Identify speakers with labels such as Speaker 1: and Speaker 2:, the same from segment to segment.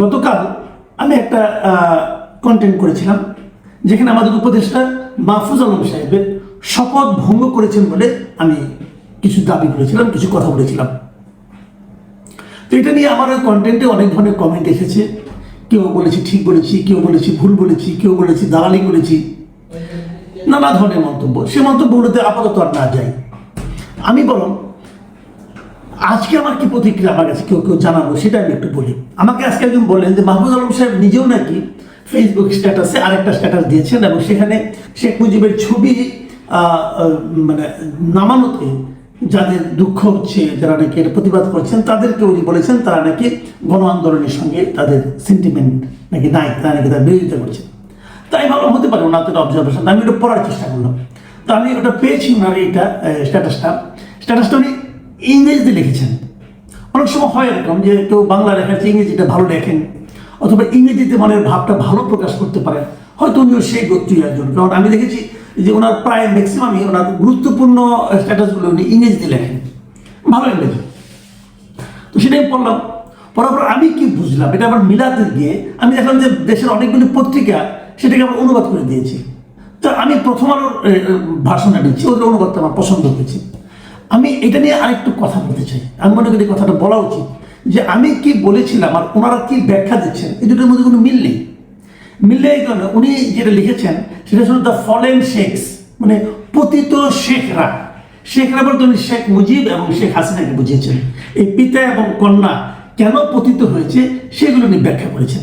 Speaker 1: গতকাল আমি একটা কন্টেন্ট করেছিলাম, যেখানে আমাদের উপদেষ্টা মাহফুজ আলম সাহেবের শপথ ভঙ্গ করেছেন বলে আমি কিছু দাবি করেছিলাম, কিছু কথা বলেছিলাম। তো এটা নিয়ে আমার ওই কন্টেন্টে অনেক ধরনের কমেন্ট এসেছে। কেউ বলেছি ঠিক বলেছি, কেউ বলেছি ভুল বলেছি, কেউ বলেছি দালালি করেছি। নানা ধরনের মন্তব্য। সে মন্তব্যগুলোতে আপাতত আর না যাই। আমি বরং আজকে আমার কি প্রতিক্রিয়া আমার কাছে কেউ কেউ জানাব, সেটা আমি একটু বলি। আমাকে আজকে একজন বললেন যে মাহমুদ আলম সাহেব নিজেও নাকি ফেসবুক স্ট্যাটাসে আরেকটা স্ট্যাটাস দিয়েছেন এবং সেখানে শেখ মুজিবের ছবি মানে নামানোতে যাদের দুঃখ হচ্ছে, যারা নাকি এর প্রতিবাদ করছেন, তাদেরকে উনি বলেছেন তারা নাকি গণ আন্দোলনের সঙ্গে তাদের সেন্টিমেন্ট নাকি নাই, তারা নাকি তার বিরোধিতা করছেন। তাই ভালো হতে পারে ওনার তো অবজারভেশন আমি ওটা পড়ার চেষ্টা করলাম। তো আমি ওটা পেয়েছি ওনার এইটা স্ট্যাটাসটা স্ট্যাটাসটা উনি ইংরেজিতে লিখেছেন। অনেক সময় হয় এরকম যে কেউ বাংলা লেখাচ্ছে ইংরেজিটা ভালো লেখেন, অথবা ইংরেজিতে মনের ভাবটা ভালো প্রকাশ করতে পারেন। হয়তো উনিও সেই গোত্রীয় একজন। কারণ আমি দেখেছি যে ওনার প্রায় ম্যাক্সিমামই ওনার গুরুত্বপূর্ণ স্ট্যাটাসগুলো উনি ইংরেজিতে লেখেন। ভালো ইংরেজি। তো সেটাই পড়লাম। পর আমি কি বুঝলাম? এটা আবার মিলাতে গিয়ে আমি দেখলাম যে দেশের অনেকগুলি পত্রিকা সেটাকে আবার অনুবাদ করে দিয়েছে। তো আমি প্রথম আলোর ভাষণটা নিচ্ছি ওদের অনুবাদটা আমার পছন্দ হয়েছে। আমি এটা নিয়ে আরেকটু কথা বলতে চাই। আমি মনে করি কথাটা বলা উচিত যে আমি কি বলেছিলাম আর ওনারা কি ব্যাখ্যা দিচ্ছেন, এই দুটোর মধ্যে কোনো মিল নেই। মিললে এই কারণে উনি যেটা লিখেছেন, সেটা শুধু দ্য ফলেন শেখস মানে পতিত শেখরা। শেখরা বলতে উনি শেখ মুজিব এবং শেখ হাসিনাকে বুঝিয়েছেন। এই পিতা এবং কন্যা কেন পতিত হয়েছে, সেগুলো উনি ব্যাখ্যা করেছেন।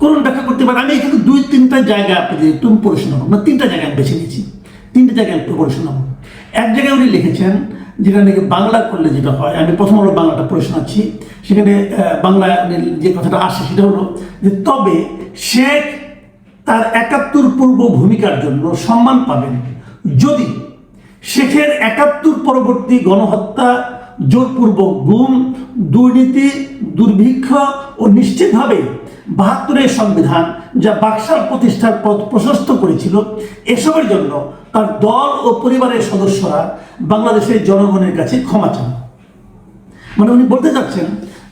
Speaker 1: কোন ব্যাখ্যা করতে পারে আমি এখানে দুই তিনটা জায়গা আপনি তুমি পড়ে শোনাবো। না তিনটা জায়গায় বেছে নিয়েছি। তিনটা জায়গায় একটু পড়ে শোনাবো। এক জায়গায় উনি লিখেছেন যেটা নাকি বাংলা করলে যেটা হয়, আমি প্রথম হলো বাংলাটা পড়ে শোনাচ্ছি, সেখানে উনি যে কথাটা আসে সেটা হলো যে তবে শেখ তার একাত্তর পূর্ব ভূমিকার জন্য সম্মান পাবেন যদি শেখের একাত্তর পরবর্তী গণহত্যা, জোরপূর্বক গুম, দুর্নীতি, দুর্ভিক্ষ ও নিশ্চিতভাবে বাহাত্তরের সংবিধান যা বাক্সার প্রতিষ্ঠার পথ প্রশস্ত করেছিল, এসবের জন্য তার দল ও পরিবারের সদস্যরা বাংলাদেশের জনগণের কাছে ক্ষমা চান। মানে উনি বলতে চাচ্ছেন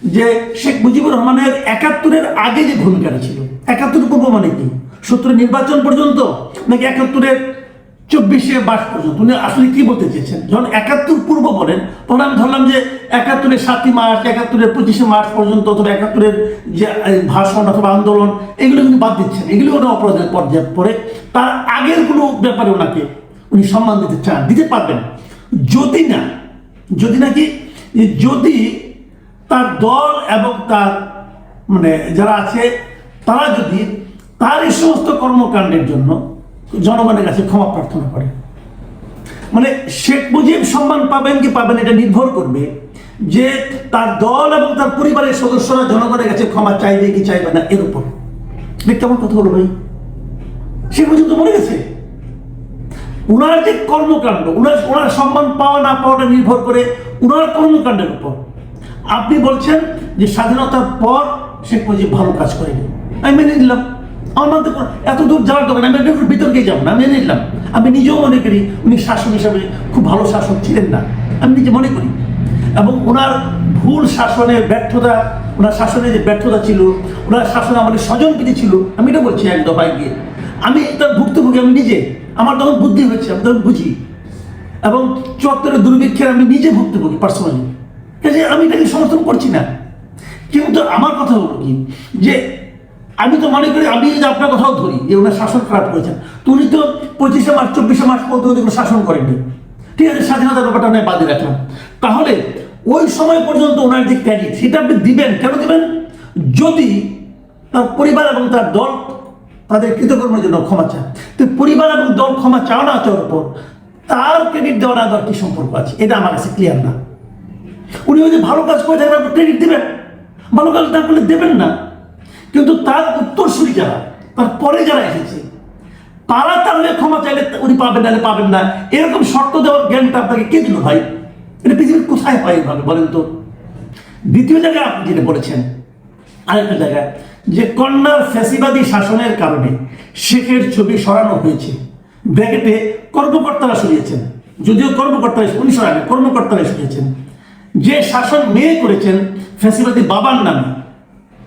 Speaker 1: যে শেখ মুজিবুর রহমানের একাত্তরের আগে যে ভূমিকাটা ছিল একাত্তর পূর্ব মানে কি? সত্তরের নির্বাচন পর্যন্ত নাকি একাত্তরের চব্বিশে মার্চ পর্যন্ত। উনি আসলে কি বলতে চেয়েছেন? যখন একাত্তর পূর্ব বলেন, তখন আমি ধরলাম যে একাত্তরের সাতই মার্চ, একাত্তরের পঁচিশে মার্চ পর্যন্ত অথবা একাত্তরের যে ভাষণ অথবা আন্দোলন, এগুলো কিন্তু বাদ দিচ্ছেন। এগুলো ওরা অপরাধের পর্যায়ে পড়ে তার আগের কোনো ব্যাপারে ওনাকে উনি সম্মান দিতে চান, দিতে পারবেন। যদি না, যদি নাকি যদি তার দল এবং তার মানে যারা আছে, তারা যদি তার এই সমস্ত কর্মকাণ্ডের জন্য জনগণের কাছে ক্ষমা প্রার্থনা করে। মানে শেখ মুজিব সম্মান পাবেন কি পাবেন এটা নির্ভর করবে যে তার দল এবং তার পরিবারের সদস্যরা জনগণের কাছে ক্ষমা চাইবে কি চাইবে না এর উপর। কেমন কথা হলো ভাই। শেখ মুজিব তো মরে গেছে। উনার যে কর্মকাণ্ড, উনার ওনার সম্মান পাওয়া না পাওয়াটা নির্ভর করে উনার কর্মকাণ্ডের উপর। আপনি বলছেন যে স্বাধীনতার পর শেখ মুজিব ভালো কাজ করেনি। আমি মেনে নিলাম। আমার মধ্যে এত দূর যাওয়ার দরকার আমি একটু বিতর্কে যাব না মেনে নিলাম। আমি নিজেও মনে করি উনি শাসক হিসাবে খুব ভালো শাসক ছিলেন না। আমি নিজে মনে করি। এবং ওনার ভুল শাসনের ব্যর্থতা, ওনার শাসনে যে ব্যর্থতা ছিল, ওনার শাসনে আমাদের স্বজনপ্রীতি ছিল, আমি এটা বলছি এক দফায় গিয়ে। আমি তার ভুক্তভোগী, আমি নিজে। আমার তখন বুদ্ধি হয়েছে, আমি তখন বুঝি। এবং চুয়াত্তরের দুর্ভিক্ষের আমি নিজে ভুক্তভোগী পার্সোনালি কাজে আমি এটাকে সমর্থন করছি না। কিন্তু আমার কথা হলো কি, যে আমি তো মনে করি, আমি যদি আপনার কথাও ধরি যে ওনার শাসন খারাপ করেছেন। উনি তো পঁচিশে মার্চ, চব্বিশে মার্চ পর্যন্ত কোনো শাসন করেননি। ঠিক আছে, স্বাধীনতার ব্যাপারটা আমি বাদে রাখলাম। তাহলে, ওই সময় পর্যন্ত ওনার যে ক্রেডিট সেটা আপনি দিবেন, কেন দিবেন? যদি তার পরিবার এবং তার দল তাদের কৃতকর্মের জন্য ক্ষমা চায়। তো পরিবার এবং দল ক্ষমা চাও না চাওয়ার পর তার ক্রেডিট দেওয়ার দেওয়ার কি সম্পর্ক আছে, এটা আমার কাছে ক্লিয়ার না। উনি ওই যে ভালো কাজ করে থাকলে আপনি ক্রেডিট দেবেন। ভালো কাজ না করলে দেবেন না। কিন্তু তার উত্তরসূরি যারা, তার পরে যারা এসেছে, তারা তাহলে ক্ষমা চাইলে উনি পাবেন না পাবেন না। এরকম শর্ত দেওয়ার জ্ঞানটা আপনাকে কে দিল ভাই? এটা পৃথিবীর কোথায় হয় এভাবে বলেন তো? দ্বিতীয় জায়গায় আপনি যেটা বলেছেন, আরেকটা জায়গায়, যে কন্যার ফ্যাসিবাদী শাসনের কারণে শেখের ছবি সরানো হয়েছে। ব্র্যাকেটে কর্মকর্তারা সরিয়েছেন, যদিও কর্মকর্তারা উনি সরানো কর্মকর্তারা সরিয়েছেন। যে শাসন মেয়ে করেছেন, ফ্যাসিবাদী বাবার নামে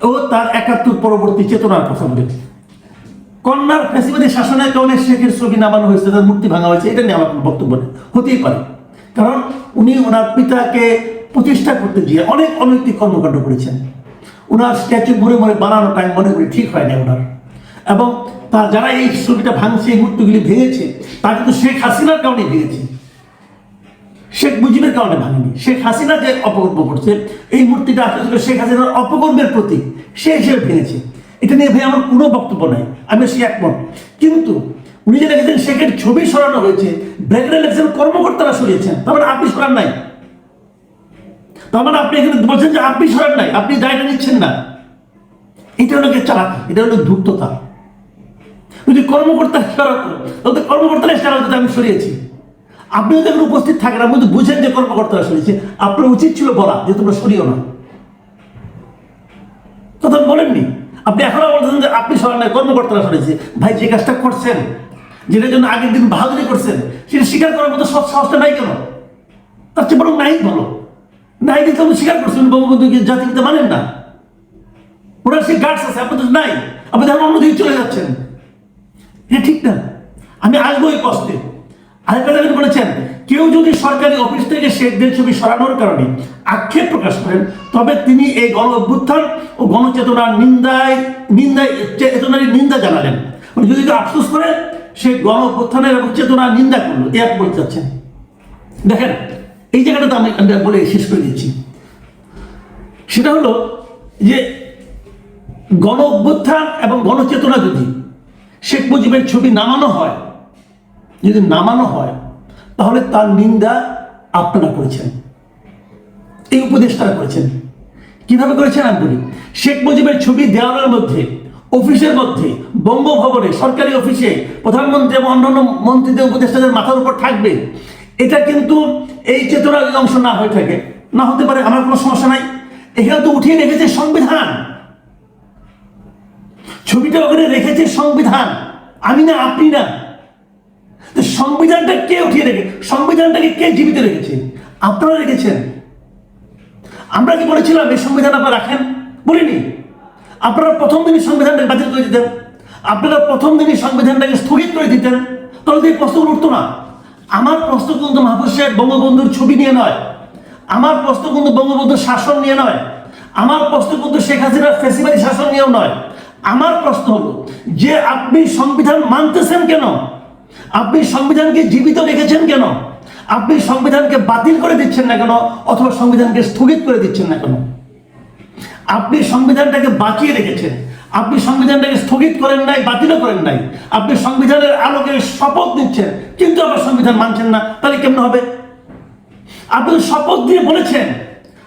Speaker 1: ও তার একাত্তর পরবর্তী চেতনার বলে কন্যার ফ্যাসিবাদী শাসনের কারণে শেখের ছবি নামানো হয়েছে, তার মূর্তি ভাঙা হয়েছে, এটা নিয়ে আমার বক্তব্য নেই। হতেই পারে। কারণ উনি ওনার পিতাকে প্রতিষ্ঠা করতে গিয়ে অনেক অনৈতিক কর্মকাণ্ড করেছেন। ওনার স্ট্যাচু ঘুরে ঘুরে বানানোটা আমি মনে করি ঠিক হয় না ওনার। এবং তার যারা এই ছবিটা ভাঙছে, এই মূর্তিগুলি ভেঙেছে তা কিন্তু শেখ হাসিনার কারণে ভেঙেছে। শেখ মুজিবের কারণে ভাঙেনি। শেখ হাসিনা যে অপকর্ম করছে, এই মূর্তিটা আসলে শেখ হাসিনার অপকর্মের প্রতীক। সে হিসেবে ভেঙেছে এটা নিয়ে ভাই আমার কোনো বক্তব্য নাই। আমি সে একমত। কিন্তু উনি যে লিখেছেন, শেখের ছবি সরানো হয়েছে, ব্র্যাকেটে লিখেছেন, কর্মকর্তারা সরিয়েছেন। তার মানে আপনি সরান নাই। তার মানে আপনি এখানে বলছেন যে আপনি সরান নাই, আপনি দায়টা নিচ্ছেন না। এটা হলো চালাকি? এটা হলো ধূর্ততা। যদি কর্মকর্তা সরাতো, তাহলে কর্মকর্তারা সরাতো আমি সরিয়েছি। আপনি যদি উপস্থিত থাকেন, আপনি তো বুঝেন যে কর্মকর্তারা সরিয়েছে আপনার উচিত ছিল বলা, যে তোমরা সরিও না। তখন বলেননি? আপনি এখনও বলছেন যে আপনি সরান নাই কর্মকর্তারা সরেছে ভাই, যে কাজটা করছেন, যেটার জন্য আগের দিন বাহাদুরি করছেন, সেটা স্বীকার করার মতো সব সাহসটা নাই কেন? তার চেয়ে বরং নাই ভালো। নাই দিতে আপনি স্বীকার করছেন বঙ্গবন্ধুকে জাতিকে মানেন না। ওনার সেই গার্ডস আছে আপনি তো নাই। আপনি তখন অন্যদিকে চলে যাচ্ছেন। এটা ঠিক না। আমি আসব এই কষ্টে আরেকটা বলেছেন, কেউ যদি সরকারি অফিস থেকে শেখদের ছবি সরানোর কারণে আক্ষেপ প্রকাশ করেন, তবে তিনি এই গণ অভ্যুত্থান ও গণচেতনার নিন্দায় নিন্দায় চেতনার নিন্দা জানালেন। যদি কেউ আফসোস করে, সে গণ অভ্যুত্থানের এবং চেতনার নিন্দা করল। এক বলতে চাচ্ছেন। দেখেন, এই জায়গাটাতে আমি আমি বলে শেষ করে দিচ্ছি। সেটা হলো যে গণ অভ্যুত্থান এবং গণচেতনা যদি শেখ মুজিবের ছবি নামানো হয় যদি নামানো হয়, তাহলে তার নিন্দা আপনারা করেছেন। এই উপদেষ্টারা করেছেন। কীভাবে করেছেন আমি বলি শেখ মুজিবের ছবি দেওয়ালের মধ্যে, অফিসের মধ্যে, বঙ্গভবনে, সরকারি অফিসে, প্রধানমন্ত্রী এবং অন্যান্য মন্ত্রীদের, উপদেষ্টাদের মাথার উপর থাকবে। এটা কিন্তু এই চেতনার অংশ না হয়ে থাকে। না হতে পারে, আমার কোনো সমস্যা নাই। এখানে তো উঠিয়ে রেখেছে সংবিধান। ছবিটা ওখানে রেখেছে সংবিধান। আমি না, আপনি না। তো সংবিধানটা কে উঠিয়ে রেখে সংবিধানটাকে কে জীবিত রেখেছে? আপনারা রেখেছেন। আমরা কি বলেছিলাম এই সংবিধান আপনারা রাখেন? বলিনি। আপনারা প্রথম দিনই সংবিধানটাকে বাতিল করে দিতেন। আপনারা প্রথম দিনই সংবিধানটাকে স্থগিত করে দিতেন। তাহলে তো এই প্রশ্নগুলো উঠতো না। আমার প্রশ্ন কিন্তু সাহেব বঙ্গবন্ধুর ছবি নিয়ে নয়। আমার প্রশ্ন কিন্তু বঙ্গবন্ধুর শাসন নিয়ে নয়। আমার প্রশ্ন কিন্তু শেখ হাসিনার ফেসিবাদী শাসন নিয়েও নয়। আমার প্রশ্ন হলো, যে আপনি সংবিধান মানতেছেন কেন? আপনি সংবিধানকে জীবিত রেখেছেন কেন? আপনি সংবিধানকে বাতিল করে দিচ্ছেন না কেন? অথবা সংবিধানকে স্থগিত করে দিচ্ছেন না কেন? আপনি সংবিধানটাকে বাঁচিয়ে রেখেছেন। আপনি সংবিধানটাকে স্থগিত করেন নাই, বাতিলও করেন নাই। আপনি সংবিধানের আলোকে শপথ নিচ্ছেন, কিন্তু আবার সংবিধান মানছেন না। তাহলে কেমন হবে? আপনি শপথ দিয়ে বলেছেন।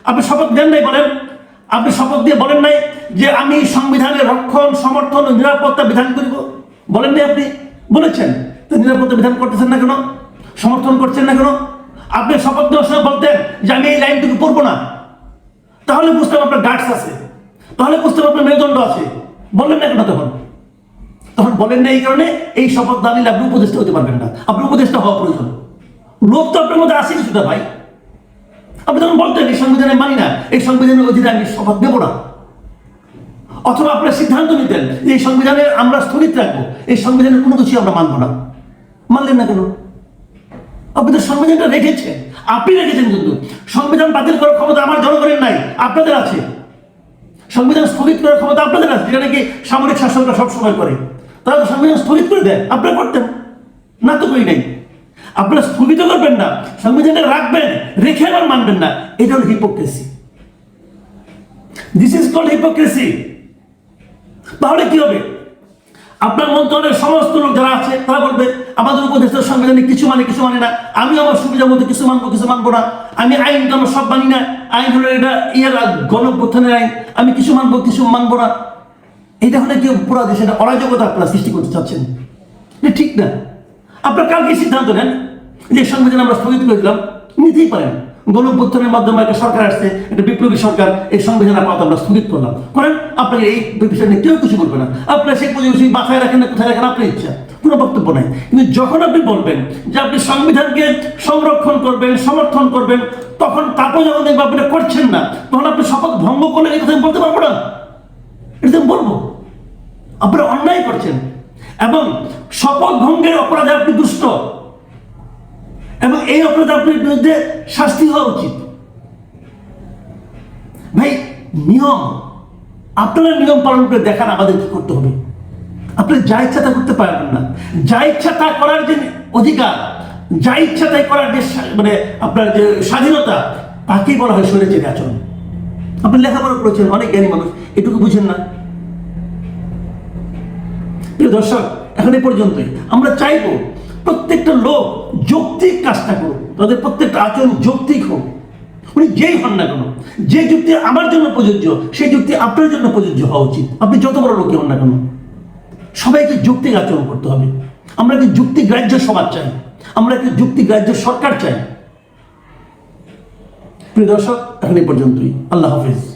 Speaker 1: আপনি শপথ দেন নাই বলেন। আপনি শপথ দিয়ে বলেন নাই যে আমি সংবিধানের রক্ষণ, সমর্থন ও নিরাপত্তা বিধান করিব। বলেন নাই আপনি? বলেছেন। নিরাপত্তা বিধান করতেছেন না কেন? সমর্থন করছেন না কেন? আপনি শপথ দেওয়ার সময় বলতেন যে আমি এই লাইনটুকু পড়ব না। তাহলে বুঝতাম আপনার গার্ডস আছে। তাহলে বুঝতাম আপনার মেরুদণ্ড আছে। বললেন না কেন তখন? তখন বলেন না এই কারণে এই শপথ নিলে আপনি উপদেষ্টা হতে পারবেন না। আপনি উপদেষ্টা হওয়া প্রয়োজন। লোক তো আপনার মধ্যে আসে কিছুটা ভাই। আপনি তখন বলতেন, এই সংবিধানে মানি না। এই সংবিধানের অধীনে আমি শপথ দেবো না। অথবা আপনার সিদ্ধান্ত নিতেন যে এই সংবিধানে আমরা স্থগিত রাখব। এই সংবিধানের কোনো কিছু আমরা মানবো না। মানলেন না কেন? আপনি তো সংবিধানটা রেখেছেন। আপনি রেখেছেন কিন্তু। সংবিধান বাতিল করার ক্ষমতা আমার জনগণের নাই, আপনাদের আছে। সংবিধান স্থগিত করার ক্ষমতা আপনাদের আছে, যেটা নাকি সামরিক শাসনটা সবসময় করে। তারা তো সংবিধান স্থগিত করে দেয় আপনারা করতেন। না তো করি নাই। আপনারা স্থগিত করবেন না সংবিধানে রাখবেন, রেখে আবার মানবেন না। এটা হলো hypocrisy this is called hypocrisy তাহলে কি হবে? আপনার মন্ত্রণের সমস্ত লোক যারা আছে, তারা বলবে, আমাদের উপদেষ্টার সংবিধানে কিছু মানে কিছু মানে না। আমি আমার সুবিধা মতো কিছু মানবো কিছু মানবো না। আমি আইন তো আমার সব মানি না। আইন হলো এটা ইয়ার গণপ্রথানের আইন। আমি কিছু মানবো কিছু মানবো না। এটা হলে কি পুরো দেশে অরাজকতা আপনারা সৃষ্টি করতে চাচ্ছেন। এটা ঠিক না। আপনার কালকে সিদ্ধান্ত নেন যে সংবিধান আমরা স্থগিত করে দিলাম, নিতেই পারেন। গণপুত্থানের মাধ্যমে একটা সরকার আসছে, একটা বিপ্লবী সরকার, এই সংবিধান আপাতত আমরা স্থগিত করলাম। করেন, আপনাকে এই বিষয় নিয়ে কেউ কিছু বলবে না। আপনার সেই পরিবেশ বাসায় রাখেন না, কোথায় রাখেন, আপনার ইচ্ছা। কোনো বক্তব্য নাই। কিন্তু যখন আপনি বলবেন যে আপনি সংবিধানকে সংরক্ষণ করবেন, সমর্থন করবেন, তখন তারপর যখন দেখবেন আপনি করছেন না, তখন আপনি শপথ ভঙ্গ করলে এই কথা বলতে পারব না। এটা বলব। আপনারা অন্যায় করছেন। এবং শপথ ভঙ্গের অপরাধে আপনি দুষ্ট। এবং এই অপরাধে আপনার বিরুদ্ধে শাস্তি হওয়া উচিত। ভাই, নিয়ম। আপনারা নিয়ম পালন করে দেখান আমাদের কি করতে হবে। আপনি যা ইচ্ছা তা করতে পারবেন না। যা ইচ্ছা তা করার যে অধিকার, যা ইচ্ছা তাই করার যে মানে আপনার যে স্বাধীনতা, তাকেই বলা হয় চেনে আচরণ। আপনি লেখাপড়া করেছেন অনেক জ্ঞানী মানুষ এটুকু বুঝেন না। প্রিয় দর্শক, এখন এ পর্যন্তই। আমরা চাইব প্রত্যেকটা লোক যৌক্তিক কাজটা করুক, তাদের প্রত্যেকটা আচরণ যৌক্তিক হোক। উনি যেই হন না কেন, যে যুক্তি আমার জন্য প্রযোজ্য, সেই যুক্তি আপনার জন্য প্রযোজ্য হওয়া উচিত। আপনি যত বড় লোকই হন না কেন, সবাইকে যৌক্তিক আচরণ করতে হবে। আমরা কি যুক্তিগ্রাহ্য সমাজ চাই? আমরা কি যুক্তিগ্রাহ্য সরকার চাই? প্রিয় দর্শক, এখন এই পর্যন্তই। আল্লাহ হাফিজ।